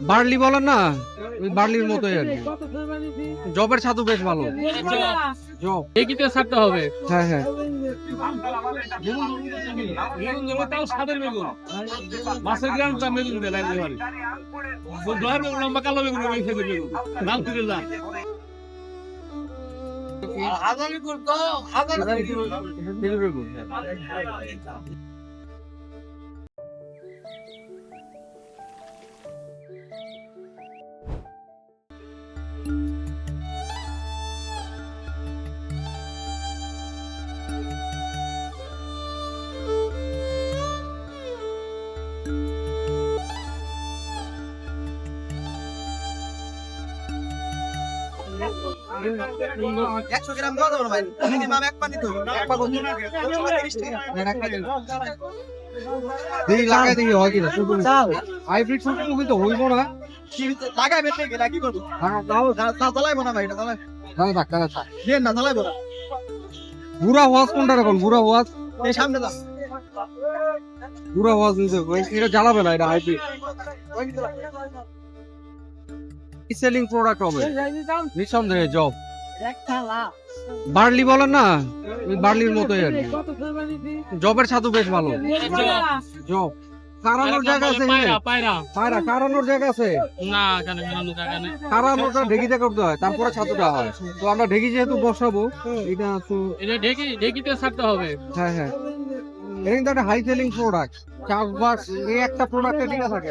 Barley বলেন না ওই বার্লির মতোই আর কি। জবের ছাতু বেশ ভালো। জব। ছাড়তে হবে। হ্যাঁ হ্যাঁ। মাছের দেয় বেগুন লম্বা কালো বেগুন তুলে লাল একশো গ্রাম দেওয়া যাবে না ভাই মিনিমাম এক পানি তো এক পানি দেখি লাগাই দেখি হয় কিনা হাইব্রিড সূর্যমুখী তো হইব না লাগাই বেটে গেলা কি করব হ্যাঁ, চালাইবো না ভাই এটা চালাই দাঁড়া থাক দাঁড়া থাক না চালাইবো না বুড়া ওয়াজ কোনটা বুড়া ওয়াজ এই সামনে যা বুড়া ওয়াজ নিতে হবে। এটা জ্বালাবে না এটা হাইব্রিড সেলিং প্রোডাক্ট হবে? নিঃসন্দেহে জব বার্লি বলেন না ওই বার্লির মতোই আর জবের ছাতু বেশ ভালো। জব কারানোর জায়গা আছে পায়রা পায়রা। কারানোর জায়গা আছে। না কারানোটা ঢেকিতে করতে হয় তারপরে ছাতুটা হয়। তো আমরা ঢেকি যেহেতু বসাবো এটা তো এটা ঢেকি ঢেকিতে ছাড়তে হবে। হ্যাঁ হ্যাঁ। এটা কিন্তু একটা হাই সেলিং প্রোডাক্ট চাষবাস এই একটা প্রোডাক্টে ঠিক থাকে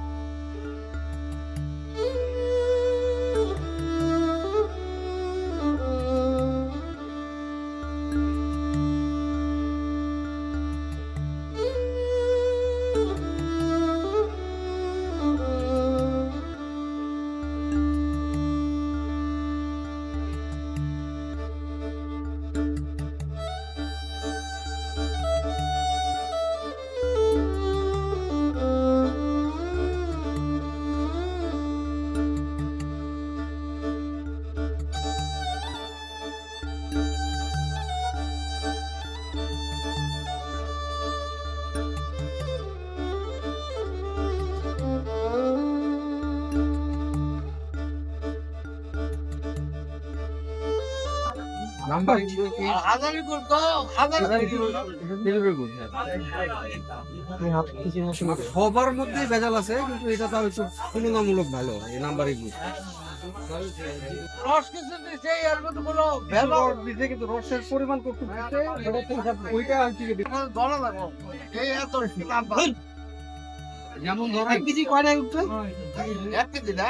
নাম্বার সবার মধ্যে ভেজাল আছে কিন্তু এটা তাও একটু তুলনামূলক ভালো এই নাম্বারই গুড দিতে কিন্তু রসের পরিমাণ করতে ওইটা আর কি যেমন ধরেন কেজি কয় না এক কেজি না?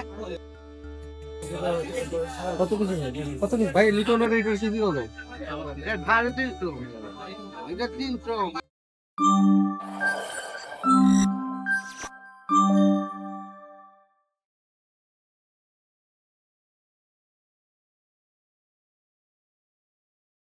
কত কিছু কত কিছু? ভাই লিটনের এটা সিদ্ধি হলো এটা 300 এটা 300